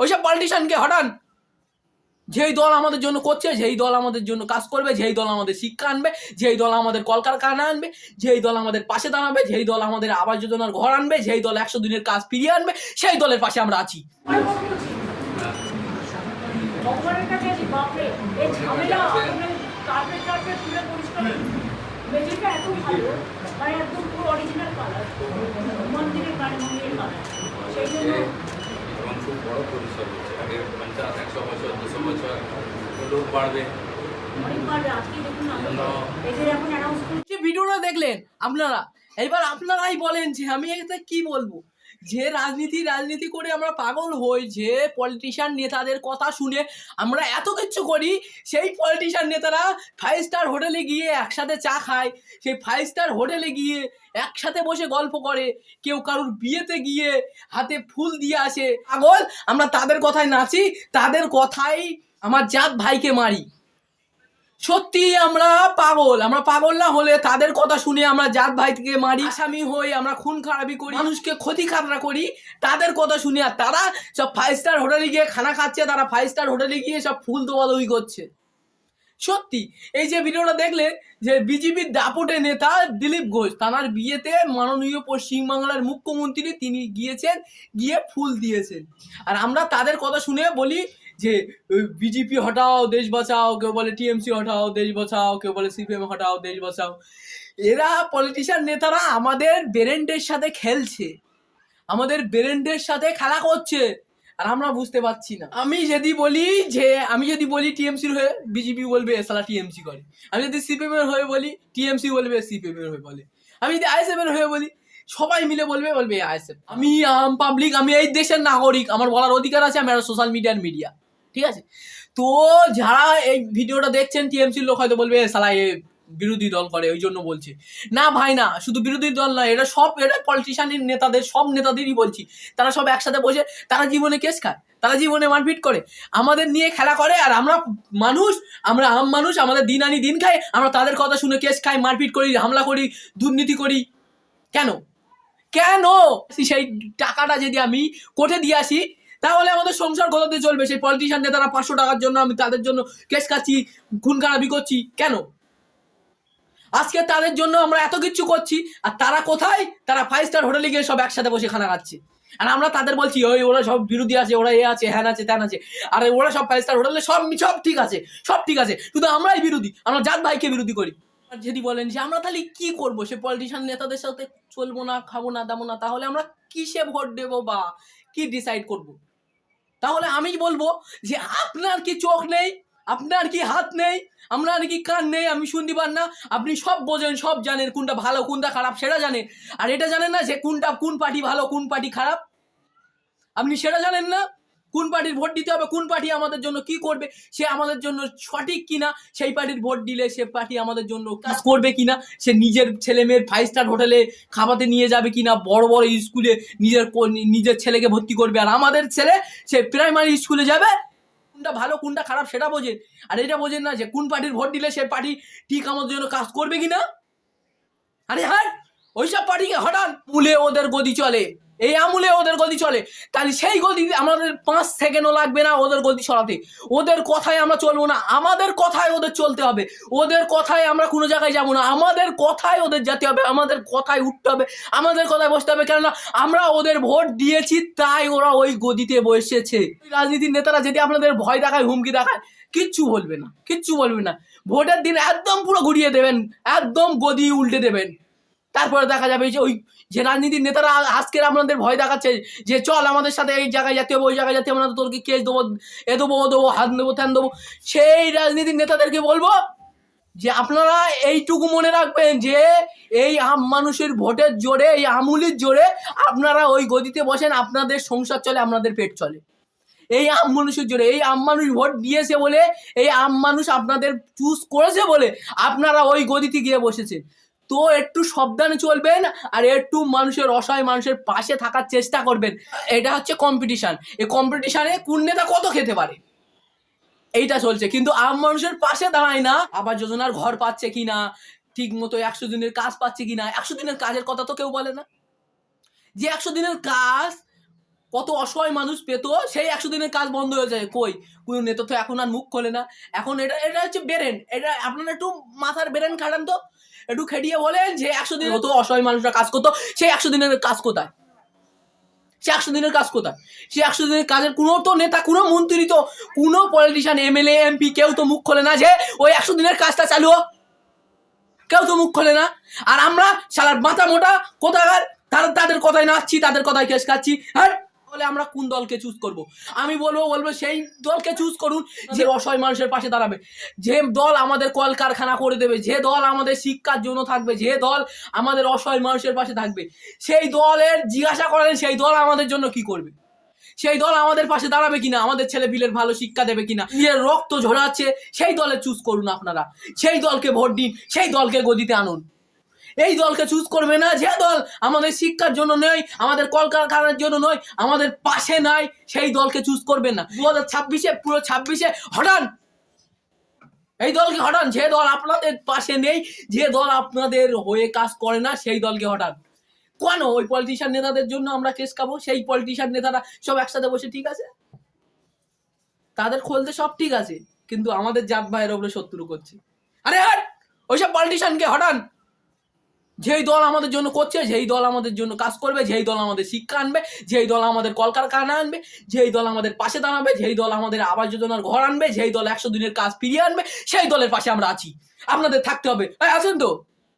ওইসব পলিটিশিয়ানকে হটান। যেই দল আমাদের জন্য করছে, যেই দল আমাদের জন্য কাজ করবে, যেই দল আমাদের শিক্ষা আনবে, যেই দল আমাদের কলকারখানা আনবে, যেই দল আমাদের পাশে দাঁড়াবে, যেই দল আমাদের আবাস যোজনার ঘর আনবে, যেই দল একশো দিনের কাজ ফিরিয়ে আনবে, সেই দলের পাশে আমরা আছি। মানে সেই জন্য এবং খুব বড় পরিসর হচ্ছে। আগে পঞ্চাশ একশো বছর দুশো বছর লোক বাড়বে। ভিডিওটা দেখলেন আপনারা এবার আপনারাই বলেন যে আমি এতে কি বলব? যে রাজনীতি রাজনীতি করে আমরা পাগল হই, যে পলিটিশিয়ান নেতাদের কথা শুনে আমরা এত কিছু করি, সেই পলিটিশিয়ান নেতারা ফাইভ স্টার হোটেলে গিয়ে একসাথে চা খায়, সেই ফাইভ স্টার হোটেলে গিয়ে একসাথে বসে গল্প করে, কেউ কারুর বিয়েতে গিয়ে হাতে ফুল দিয়ে আসে, পাগল, আমরা তাদের কথায় নাচি, তাদের কথাই আমার জাত ভাইকে মারি। সত্যি আমরা পাগল আমরা পাগল না হলে তাদের কথা শুনে আমরা জাত ভাই থেকে মারি, আসামি হই, আমরা খুন খারাপি করি, মানুষকে ক্ষতি খাতরা করি, তাদের কথা শুনে আর তারা সব ফাইভ স্টার হোটেলে গিয়ে খানা খাচ্ছে, তারা ফাইভ স্টার হোটেলে গিয়ে সব ফুল দোয়াদৌই করছে। সত্যি, এই যে ভিডিওটা দেখলে যে বিজেপির দাপটে নেতা দিলীপ ঘোষ, তার বিয়েতে মাননীয় পশ্চিমবাংলার মুখ্যমন্ত্রী তিনি গিয়েছেন, গিয়ে ফুল দিয়েছেন। আর আমরা তাদের কথা শুনে বলি যে বিজেপি হটাও, দেশ বাঁচাও, কেউ বলে টিএমসি হটাও, দেশ বাঁচাও, কেউ বলে সিপিএম হটাও, দেশ বাঁচাও। এরা পলিটিশিয়ান নেতারা আমাদের ব্রেন্ডের সাথে খেলছে। আমাদের ব্রেন্ডের সাথে খেলা করছে। আর আমরা বুঝতে পারছি না। আমি যদি বলি যে, আমি যদি বলি টিএমসির হয়ে বিজেপি বলবে সালা টিএমসি করে। আমি যদি সিপিএম এর হয়ে বলি, টিএমসি বলবে সিপিএম এর হয়ে বলে। আমি যদি আইএসএফ এর হয়ে বলি, সবাই মিলে বলবে বলবে আইএসএফ। আমি, আম পাবলিক আমি এই দেশের নাগরিক। আমার বলার অধিকার আছে, আমি সোশ্যাল মিডিয়ার মিডিয়া ঠিক আছে? তো যারা এই ভিডিওটা দেখছেন টিএমসির লোক হয়তো বলবে সালা এ বিরোধী দল করে। ওই জন্য বলছে। না ভাই, না, শুধু বিরোধী দল না এটা সব এটা পলিটিশিয়ানের নেতাদের, সব নেতাদেরই বলছি। তারা সব একসাথে বসে, তারা জীবনে কেস খায়, তারা জীবনে মারপিট করে। আমাদের নিয়ে খেলা করে, আর আমরা মানুষ, আমরা আম মানুষ, আমাদের দিন আনি দিন খাই, আমরা তাদের কথা শুনে কেস খাই, মারপিট করি, হামলা করি, দুর্নীতি করি। কেন? কেন? সেই টাকাটা যদি আমি কোর্টে দিয়ে আসি তাহলে আমাদের সংসার কোথাতে চলবে? সেই পলিটিশিয়ান নেতারা পাঁচশো টাকার জন্য আমি তাদের জন্য কেস খাচ্ছি, খুন করছি, কেন? আজকে তাদের জন্য আমরা এত কিছু করছি, আর তারা কোথায়? তারা ফাইভ স্টার হোটেলে গিয়ে সব একসাথে বসে খানা খাচ্ছে। আর আমরা তাদের বলছি, ওই ওরা সব বিরোধী আছে, ওরা এ আছে, হ্যান আছে, ত্যান আছে। আর ওরা সব ফাইভ স্টার হোটেলে সব সব ঠিক আছে, সব ঠিক আছে। শুধু আমরাই বিরোধী, আমরা জাত ভাইকে বিরোধী করি। যদি বলেন যে, আমরা তাহলে কি করব? সে পলিটিশিয়ান নেতাদের সাথে চলবো না, খাব না, দাবো না, তাহলে আমরা কিসে ভোট দেবো বা কি ডিসাইড করব? তাহলে আমি বলব যে আপনার কি চোখ নেই, আপনার কি হাত নেই, আপনার কি কান নেই, আমি শুনতে পার না। আপনি সব বোঝেন, সব জানেন কোনটা ভালো, কোনটা খারাপ, সেটা জানেন। আর এটা জানেন না যে কোনটা, কোন পার্টি ভালো, কোন পার্টি খারাপ। আপনি সেটা জানেন না? কোন পার্টির ভোট দিতে হবে, কোন পার্টি আমাদের জন্য কি করবে, সে আমাদের জন্য সঠিক কিনা, সেই পার্টির ভোট দিলে সে পার্টি আমাদের জন্য কাজ করবে কিনা, সে নিজের ছেলে মেয়ের ফাইভ স্টার হোটেলে খাওয়াতে নিয়ে যাবে কিনা, বড় বড় স্কুলে নিজের নিজের ছেলেকে ভর্তি করবে, আর আমাদের ছেলে সে প্রাইমারি স্কুলে যাবে। কোনটা ভালো, কোনটা খারাপ সেটা বোঝেন আর এটা বোঝেন না যে কোন পার্টির ভোট দিলে সে পার্টি ঠিক আমাদের জন্য কাজ করবে কিনা। আরে হ্যাঁ ওইসব পার্টিকে হঠাৎ মূলে ওদের গদি চলে। এই আমুলে ওদের গদি চলে। তাহলে সেই গদি আমাদের পাঁচ সেকেন্ডও লাগবে না ওদের গদি সরাতে ওদের কথায় আমরা চলবো না। আমাদের কথায় ওদের চলতে হবে। ওদের কথায় আমরা কোনো জায়গায় যাব না। আমাদের কথায় ওদের যেতে হবে। আমাদের কথায় উঠতে হবে। আমাদের কথায় বসতে হবে। কেননা আমরা ওদের ভোট দিয়েছি, তাই ওরা ওই গদিতে বসেছে। রাজনীতির নেতারা যদি আপনাদের ভয় দেখায়, হুমকি দেখায়, কিচ্ছু বলবে না। কিচ্ছু বলবে না। ভোটের দিন একদম পুরো ঘুরিয়ে দেবেন। একদম গদি উল্টে দেবেন। তারপরে দেখা যাবে যে ওই যে রাজনীতির নেতারা আজকের আপনাদের ভয় দেখাচ্ছে যে চল আমাদের সাথে এই জায়গায় যেতে হবে, ওই জায়গায় যেতে হবে না তোরকে কেস দেবো, এ দেবো, ও দেবো, হাত দেবো, ত্যান দেবো। সেই রাজনীতির নেতাদেরকে বলব যে আপনারা এইটুকু মনে রাখবেন যে এই আম মানুষের ভোটের জোরে, এই আমুলির জোরে আপনারা ওই গদিতে বসেন, আপনাদের সংসার চলে, আপনাদের পেট চলে। এই আম মানুষের জোরে, এই আম মানুষ ভোট দিয়েছে বলে, এই আম মানুষ আপনাদের চুজ করেছে বলে আপনারা ওই গদিতে গিয়ে বসেছেন। তো একটু সাবধানে চলবেন আর একটু মানুষের অসহায় মানুষের পাশে থাকার চেষ্টা করবেন। এটা হচ্ছে কম্পিটিশান এই কম্পিটিশানে কোন নেতা কত খেতে পারে? এইটা চলছে। কিন্তু আম মানুষের পাশে দাঁড়ায় না। আবার যোজনার ঘর পাচ্ছে কিনা? ঠিক মতো একশো দিনের কাজ পাচ্ছে কিনা? একশো দিনের কাজের কথা তো কেউ বলে না। যে একশো দিনের কাজ কত অসহায় মানুষ পেত, সেই একশো দিনের কাজ বন্ধ হয়ে যায়। কই? কোনো নেতা তো এখন আর মুখ খোলে না। এখন এটা এটা হচ্ছে বেরেন। এটা আপনারা একটু মাথার বেরেন খাটান তো। একটু খেটিয়ে বলেন যে একশো দিন হতো অসহায় মানুষরা কাজ করতো, সেই একশো দিনের কাজ কোথায়? সে একশো দিনের কাজ কোথায়? সে একশো দিনের কাজের কোনো তো নেতা, কোনো মন্ত্রী তো, কোনো পলিটিশিয়ান এমএলএ এমপি কেউ তো মুখ খোলে না যে, ওই একশো দিনের কাজটা চালু। কেউ তো মুখ খোলে না। আর আমরা সালার মাথা মোটা কোথাকার? তাদের কথায় নাচছি, তাদের কথায় কেস খাচ্ছি। হ্যাঁ? বলে আমরা কোন দলকে চুজ করব? আমি বলব বলব সেই দলকে চুজ করুন, যে অসহায় মানুষের পাশে দাঁড়াবে। যে দল আমাদের কলকারখানা করে দেবে, যে দল আমাদের শিক্ষার জন্য থাকবে, যে দল আমাদের অসহায় মানুষের পাশে থাকবে। সেই দলের জিজ্ঞাসা করেন, সেই দল আমাদের জন্য কি করবে? সেই দল আমাদের পাশে দাঁড়াবে কিনা? আমাদের ছেলে বিলের ভালো শিক্ষা দেবে কিনা? নিজের রক্ত ঝরাচ্ছে, সেই দলে চুজ করুন আপনারা। সেই দলকে ভোট দিন, সেই দলকে গদিতে আনুন। এই দলকে চুজ করবে না, যে দল আমাদের শিক্ষার জন্য নয় আমাদের কলকারখানার জন্য নয়, আমাদের পাশে নাই, সেই দলকে চুজ করবেন না। দু হাজার ছাব্বিশে, পুরো ছাব্বিশে হটান। এই দলকে হটান, যে দল আপনাদের পাশে নেই, যে দল আপনাদের হয়ে কাজ করে না, সেই দলকে হটান। কেন? ওই পলিটিশিয়ান নেতাদের জন্য আমরা কেস খাব, সেই পলিটিশিয়ান নেতারা সব একসাথে বসে ঠিক আছে? তাদের খোলতে সব ঠিক আছে, কিন্তু আমাদের জাত ভাইয়ের ওপরে শত্রু করছে। আরে হাট! ওইসব পলিটিশিয়ানকে হটান। যেই দল আমাদের জন্য করছে, যেই দল আমাদের জন্য কাজ করবে, যেই দল আমাদের শিক্ষা আনবে, যেই দল আমাদের কলকারখানা আনবে, যেই দল আমাদের পাশে দাঁড়াবে, যেই দল আমাদের আবাস যোজনার ঘর আনবে, যেই দল একশো দিনের কাজ ফিরিয়ে আনবে, সেই দলের পাশে আমরা আছি। আপনাদের থাকতে হবে। আছেন তো।